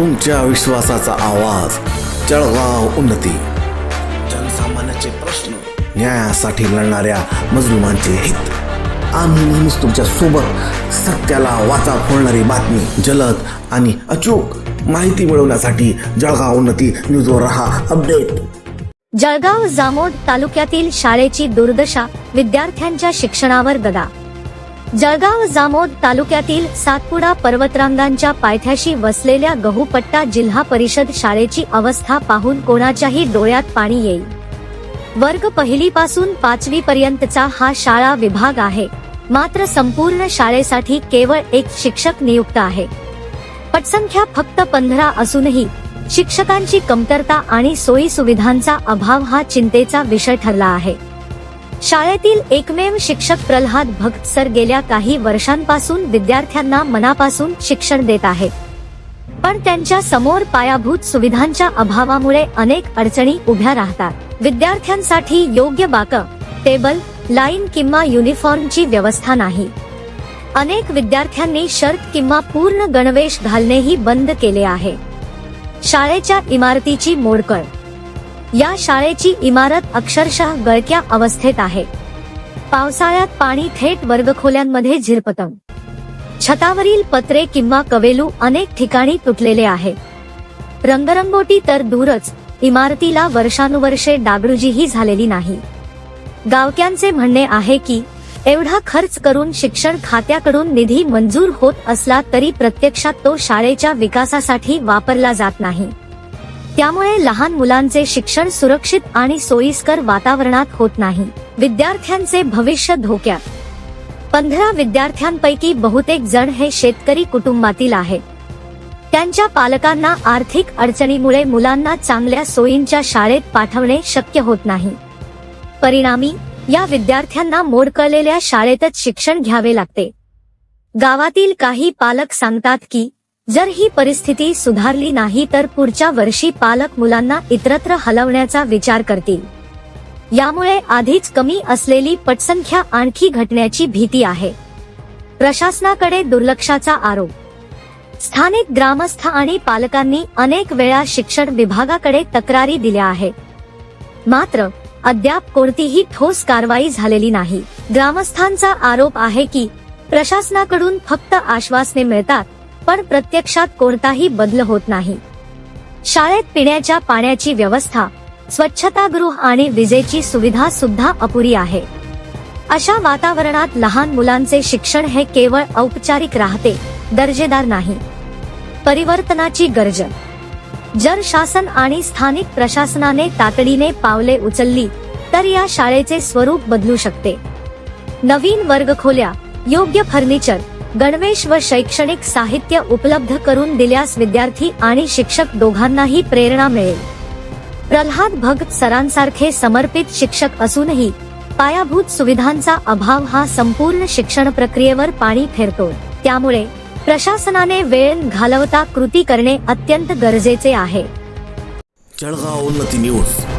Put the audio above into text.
तुमच्या विश्वासाचा आवाज. जळगाव उन्नती. जनसामान्याचे प्रश्न न्यायासाठी लढणाऱ्या मजलुमांचे हित. आम्ही नेहमीच तुमच्यासोबत सत्याला वाचा फोडणारी बातमी जलद आणि अचूक माहिती मिळवण्यासाठी जळगाव उन्नती न्यूजवर रहा अपडेट. जळगाव जामोद तालुक्यातील शाळेची दुर्दशा विद्यार्थ्यांच्या शिक्षणावर गदा. जळगाव जामोद तालुक्यातील सातपुडा पर्वतरांगांच्या पायथ्याशी वसलेल्या गहूपट्टा जिल्हा परिषद शाळेची अवस्था पाहून कोणाच्याही डोळ्यात पाणी येईल. वर्ग पहिलीपासून पाचवी पर्यंतचा हा शाळा विभाग आहे. मात्र संपूर्ण शाळेसाठी केवळ एक शिक्षक नियुक्त आहे. पटसंख्या फक्त पंधरा असूनही शिक्षकांची कमतरता आणि सोयी सुविधांचा अभाव हा चिंतेचा विषय ठरला आहे. शाळेतील एकमेव शिक्षक प्रल्हाद भक्त सर गेल्या काही वर्षांपासून विद्यार्थ्यांना मनापासून शिक्षण देत आहेत. पण त्यांच्यासमोर पायाभूत सुविधांच्या अभावामुळे अनेक अडचणी उभ्या राहतात. विद्यार्थ्यांसाठी योग्य बाक टेबल लाईन किंवा युनिफॉर्मची व्यवस्था नाही. अनेक विद्यार्थ्यांनी शर्ट किंवा पूर्ण गणवेश घालणेही बंद केले आहे. शाळेच्या इमारतीची मोडकळ या शाळेची इमारत अक्षरशः गळक्या अवस्थेत आहे. पावसाळ्यात पाणी थेट वर्गखोल्यांमध्ये झिरपतं छतावरील पत्रे किंवा कवेलू अनेक ठिकाणी तुटलेले आहे. रंगरंगोटी तर दूरच इमारतीला वर्षानुवर्षे डागडुजीही झालेली नाही. गावक्यांचे म्हणणे आहे की एवढा खर्च करून शिक्षण खात्याकडून निधी मंजूर होत असला तरी प्रत्यक्षात तो शाळेच्या विकासासाठी वापरला जात नाही. त्यामुळे लहान मुलांचे शिक्षण सुरक्षित आणि सोयीस्कर वातावरणात होत नाही. विद्यार्थ्यांचे भविष्य धोक्यात. पंधरा विद्यार्थ्यांपैकी बहुतेक जण हे शेतकरी कुटुंबातील आहे त्यांच्या पालकांना आर्थिक अडचणीमुळे मुलांना चांगल्या सोयींच्या शाळेत पाठवणे शक्य होत नाही. परिणामी या विद्यार्थ्यांना मोडकळलेल्या शाळेतच शिक्षण घ्यावे लागते. गावातील काही पालक सांगतात की जर ही परिस्थिती सुधारली नाही तर पुढच्या वर्षी पालक मुलांना इतरत्र हलवण्याचा विचार करतील. यामुळे आधीच कमी असलेली पटसंख्या आणखी घटण्याची भीती आहे. प्रशासनाकडे दुर्लक्षाचा आरोप. स्थानिक ग्रामस्थ आणि पालकांनी अनेक वेळा शिक्षण विभागाकडे तक्रारी दिल्या आहेत. मात्र अद्याप कोणतीही ठोस कारवाई झालेली नाही. ग्रामस्थांचा आरोप आहे की प्रशासनाकडून फक्त आश्वासने मिळतात पण प्रत्यक्षात कोणताही बदल होत नाही. शाळेत पिण्याच्या पाण्याची व्यवस्था स्वच्छतागृह आणि विजेची सुविधा सुद्धा अपुरी आहे. अशा वातावरणात लहान मुलांचे शिक्षण हे केवळ औपचारिक राहते दर्जेदार नाही. परिवर्तनाची गरज. जर शासन आणि स्थानिक प्रशासनाने तातडीने पावले उचलली तर या शाळेचे स्वरूप बदलू शकते. नवीन वर्गखोल्या योग्य फर्निचर गणवेश व शैक्षणिक साहित्य उपलब्ध करून दिल्यास विद्यार्थी आणि शिक्षक दोघांनाही प्रेरणा मिळेल. प्रल्हाद भगत सरांसारखे समर्पित शिक्षक असूनही पायाभूत सुविधांचा अभाव हा संपूर्ण शिक्षण प्रक्रियेवर पाणी फेरतो. त्यामुळे प्रशासनाने वेळ घालवता कृती करणे अत्यंत गरजेचे आहे. जळगाव उन्नती न्यूज.